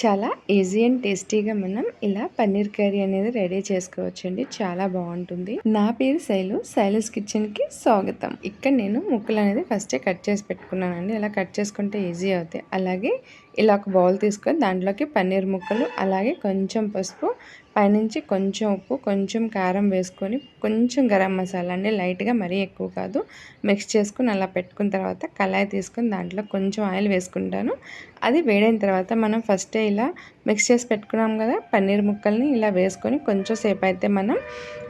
చాలా easy and టేస్టీగా మనం ఇలా పన్నీర్ కర్రీ అనేది రెడీ చేసుకోవచ్చండి. చాలా బాగుంటుంది. నా పేరు శైలు. శైలస్ కిచెన్కి స్వాగతం. ఇక్కడ నేను ముక్కలు అనేది ఫస్టే కట్ చేసి పెట్టుకున్నానండి. ఇలా కట్ చేసుకుంటే ఈజీ అవుతాయి. అలాగే ఇలా ఒక బౌల్ తీసుకొని దాంట్లోకి పన్నీర్ ముక్కలు అలాగే కొంచెం పసుపు పైనుంచి కొంచెం ఉప్పు కొంచెం కారం వేసుకొని కొంచెం గరం మసాలా అండి. లైట్గా మరీ ఎక్కువ కాదు. మిక్స్ చేసుకుని అలా పెట్టుకున్న తర్వాత కళాయి తీసుకొని దాంట్లో కొంచెం ఆయిల్ వేసుకుంటాను. అది వేడైన తర్వాత మనం ఫస్టే ఇలా మిక్స్ చేసి పెట్టుకున్నాం కదా పన్నీర్ ముక్కల్ని ఇలా వేసుకొని కొంచెం సేపు అయితే మనం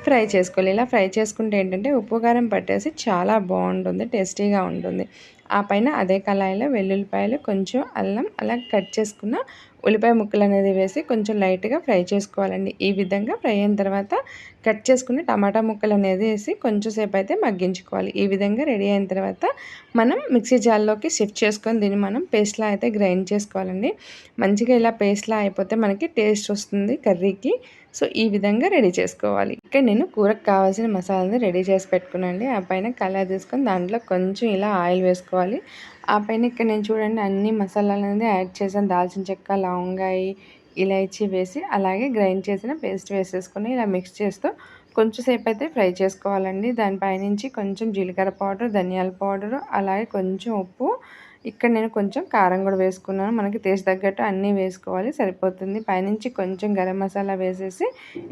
ఫ్రై చేసుకోవాలి. ఇలా ఫ్రై చేసుకుంటే ఏంటంటే ఉప్పు కారం పట్టేసి చాలా బాగుంటుంది టేస్టీగా ఉంటుంది. ఆ పైన అదే కళాయిలో వెల్లుల్లిపాయలు కొంచెం అల్లం అలా కట్ చేసుకున్న ఉల్లిపాయ ముక్కలు అనేది వేసి కొంచెం లైట్గా ఫ్రై చేసుకోవాలండి. ఈ విధంగా ఫ్రై అయిన తర్వాత కట్ చేసుకుని టమాటా ముక్కలు అనేది వేసి కొంచెం సేపు అయితే మగ్గించుకోవాలి. ఈ విధంగా రెడీ అయిన తర్వాత మనం మిక్సీ జార్లోకి షిఫ్ట్ చేసుకొని దీన్ని మనం పేస్ట్లా అయితే గ్రైండ్ చేసుకోవాలండి. మంచిగా ఇలా పేస్ట్లా అయిపోతే మనకి టేస్ట్ వస్తుంది కర్రీకి. సో ఈ విధంగా రెడీ చేసుకోవాలి. ఇక్కడ నేను కూరకు కావాల్సిన మసాలాని రెడీ చేసి పెట్టుకున్నాండి ఆ పైన కలర్ తీసుకొని దాంట్లో కొంచెం ఇలా ఆయిల్ వేసుకోవాలి. ఆ పైన ఇక్కడ నేను చూడండి అన్ని మసాలాలు అనేది యాడ్ చేసాను దాల్చిన చెక్క లవంగాయి ఇలాచి వేసి అలాగే గ్రైండ్ చేసిన పేస్ట్ వేసేసుకొని ఇలా మిక్స్ చేస్తూ కొంచెంసేపు అయితే ఫ్రై చేసుకోవాలండి. దానిపైనుంచి కొంచెం జీలకర్ర పౌడర్ ధనియాల పౌడర్ అలాగే కొంచెం ఉప్పు ఇక్కడ నేను కొంచెం కారం కూడా వేసుకున్నాను. మనకి టేస్ట్ తగ్గట్టు అన్నీ వేసుకోవాలి సరిపోతుంది. పైనుంచి కొంచెం గరం మసాలా వేసేసి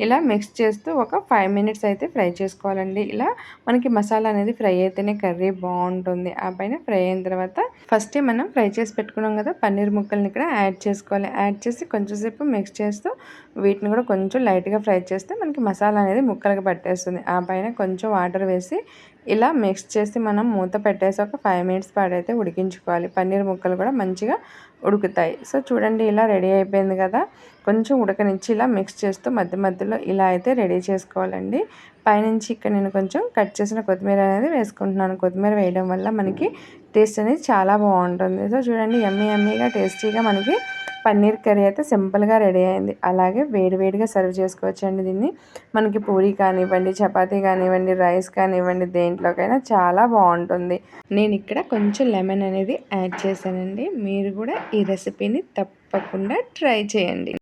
ఇలా మిక్స్ చేస్తూ ఒక ఫైవ్ మినిట్స్ అయితే ఫ్రై చేసుకోవాలండి. ఇలా మనకి మసాలా అనేది ఫ్రై అయితేనే కర్రీ బాగుంటుంది. ఆ పైన ఫ్రై అయిన తర్వాత ఫస్టే మనం ఫ్రై చేసి పెట్టుకున్నాం కదా పన్నీర్ ముక్కల్ని ఇక్కడ యాడ్ చేసుకోవాలి. యాడ్ చేసి కొంచెంసేపు మిక్స్ చేస్తూ వీటిని కూడా కొంచెం లైట్గా ఫ్రై చేస్తే మనకి మసాలా అనేది ముక్కలకి పట్టేస్తుంది. ఆ పైన కొంచెం వాటర్ వేసి ఇలా మిక్స్ చేసి మనం మూత పెట్టేసి ఒక ఫైవ్ మినిట్స్ పాడైతే ఉడికించుకోవాలి. పన్నీర్ ముక్కలు కూడా మంచిగా ఉడుకుతాయి. సో చూడండి ఇలా రెడీ అయిపోయింది కదా. కొంచెం ఉడకనిచ్చి ఇలా మిక్స్ చేస్తూ మధ్య మధ్యలో ఇలా అయితే రెడీ చేసుకోవాలండి. పైనుంచి ఇక్కడ నేను కొంచెం కట్ చేసిన కొత్తిమీర అనేది వేసుకుంటున్నాను. కొత్తిమీర వేయడం వల్ల మనకి టేస్ట్ అనేది చాలా బాగుంటుంది. సో చూడండి ఎమ్మీ ఎమ్మీగా టేస్టీగా మనకి పన్నీర్ కర్రీ అయితే సింపుల్గా రెడీ అయింది. అలాగే వేడివేడిగా సర్వ్ చేసుకోవచ్చండి దీన్ని. మనకి పూరి కానివ్వండి చపాతీ కానివ్వండి రైస్ కానివ్వండి దేంట్లోకైనా చాలా బాగుంటుంది. నేను ఇక్కడ కొంచెం లెమన్ అనేది యాడ్ చేశానండి. మీరు కూడా ఈ రెసిపీని తప్పకుండా ట్రై చేయండి.